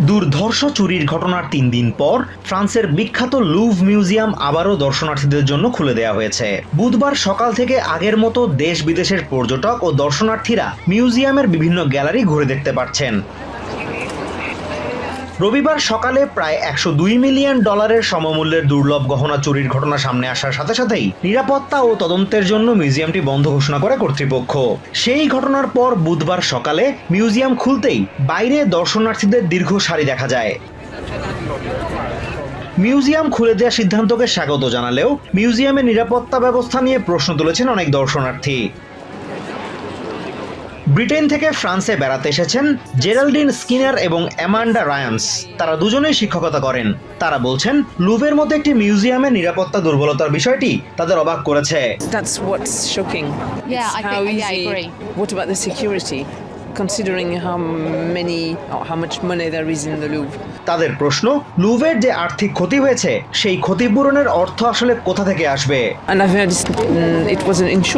দুর্ধর্ষ চুরির ঘটনার তিন দিন পর ফ্রান্সের বিখ্যাত লুভ মিউজিয়াম আবারও দর্শনার্থীদের জন্য খুলে দেওয়া হয়েছে। বুধবার সকাল থেকে আগের মতো দেশ বিদেশের পর্যটক ও দর্শনার্থীরা মিউজিয়ামের বিভিন্ন গ্যালারি ঘুরে দেখতে পারছেন রবিবার সকালে প্রায় একশো দুই মিলিয়ন ডলারের সমমূল্যের দুর্লভ গহনা চুরির ঘটনা সামনে আসার সাথে সাথেই নিরাপত্তা ও তদন্তের জন্য মিউজিয়ামটি বন্ধ ঘোষণা করে কর্তৃপক্ষ। সেই ঘটনার পর বুধবার সকালে মিউজিয়াম খুলতেই বাইরে দর্শনার্থীদের দীর্ঘ সারি দেখা যায়। মিউজিয়াম খুলে দেওয়ার সিদ্ধান্তকে স্বাগত জানালেও মিউজিয়ামের নিরাপত্তা ব্যবস্থা নিয়ে প্রশ্ন তুলেছেন অনেক দর্শনার্থী। ব্রিটেন থেকে ফ্রান্সে বেড়াতে এসেছেন জেরাল্ডিন স্কিনার এবং অ্যামান্ডা রায়ান্স। তারা দুজনেই শিক্ষকতা করেন। তারা বলছেন লুভের মধ্যে একটি মিউজিয়ামের নিরাপত্তা দুর্বলতার বিষয়টি তাদের অবাক করেছে। Considering how many or how তাদের প্রশ্ন লুভের যে আর্থিক ক্ষতি হয়েছে সেই ক্ষতিপূরণের অর্থ আসলে কোথা থেকে আসবে? And I've heard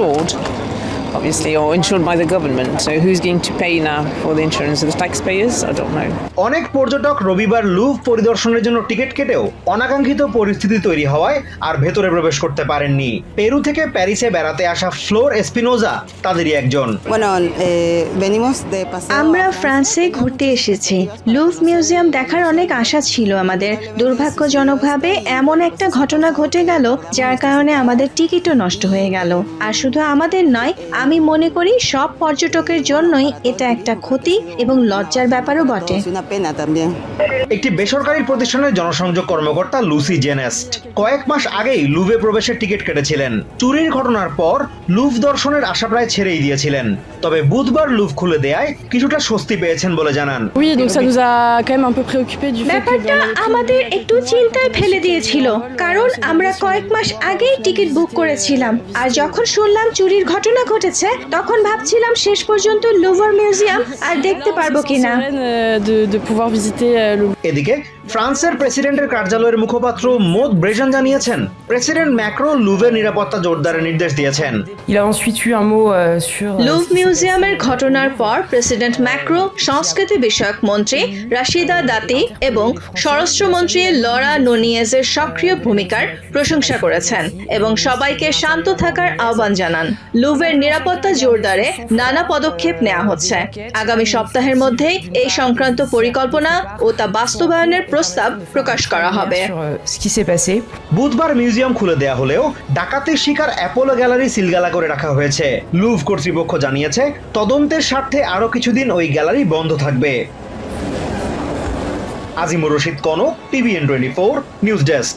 mm, it. Obviously, or insured by the government. So who's going to pay now for the insurance? The taxpayers? I don't know. অনেক পর্যটক রবিবার লুভ পরিদর্শনের জন্য টিকিট কেটেও অনাকাঙ্ক্ষিত পরিস্থিতি তৈরি হওয়ায় আর ভেতরে প্রবেশ করতে পারেননি পেরু থেকে প্যারিসে বেড়াতে আসা ফ্লোর এসপিনোজা তাদেরই একজন Bueno, eh, venimos de paseo. আমরা ফ্রান্সে ঘুরতে এসেছি লুভ মিউজিয়াম দেখার অনেক আশা ছিল আমাদের দুর্ভাগ্যজনকভাবে এমন একটা ঘটনা ঘটে গেল যার কারণে আমাদের টিকিটও নষ্ট হয়ে গেল আর শুধু আমাদের নয় আমি মনে করি সব পর্যটকের জন্যই এটা একটা ক্ষতি এবং লজ্জার ব্যাপারও বটে. একটি বেসরকারি প্রতিষ্ঠানের জনসংযোগ কর্মকর্তা লুসি জেনেস্ট কয়েক মাস আগেই লুভে প্রবেশের টিকিট কেটেছিলেন। চুরির ঘটনার পর লুভ দর্শনের আশা প্রায় ছেড়েই দিয়েছিলেন। তবে বুধবার লুভ খুলে দেয়ায় কিছুটা স্বস্তি পেয়েছেন বলে জানান। ব্যাপারটা আমাদের একটু চিন্তায় ফেলে দিয়েছিল কারণ আমরা কয়েক মাস আগেই টিকিট বুক করেছিলাম। আর যখন শুনলাম চুরির ঘটনা ঘটেছে তখন ভাবছিলাম শেষ পর্যন্ত লুভার মিউজিয়াম আর দেখতে পারব কিনা। এদিকে ফ্রান্সের প্রেসিডেন্টের কার্যালয়ের মুখপাত্র মোদ ব্রেজান জানিয়েছেন প্রেসিডেন্ট ম্যাক্রো লুভের নিরাপত্তা জোরদারের নির্দেশ দিয়েছেন। Il a ensuite eu un mot euh, sur. euh, Louvre মিউজিয়ামের ঘটনার পর প্রেসিডেন্ট ম্যাক্রো সংস্কৃতি বিষয়ক মন্ত্রী রাশিদা দাতি এবং স্বরাষ্ট্রমন্ত্রী লরা নোনিয়েজের সক্রিয় ভূমিকার প্রশংসা করেছেন এবং সবাইকে শান্ত থাকার আহ্বান জানান। লুভের নিরাপত্তা জোরদারে নানা পদক্ষেপ নেওয়া হচ্ছে। আগামী সপ্তাহের মধ্যেই এই সংক্রান্ত পরিকল্পনা ও তা বাস্তবায়নের প্রস্তাব প্রকাশ করা হবে। Euh. বুধবার মিউজিয়াম খুলে দেয়া হলেও ডাকাতির শিকার অ্যাপোলো গ্যালারি সিলগালা করে রাখা হয়েছে। লুভ কর্তৃপক্ষ জানিয়েছে তদন্তের স্বার্থে আরও কিছুদিন ওই গ্যালারি বন্ধ থাকবে। Azimur Rashid Kanak TVN twenty four news desk.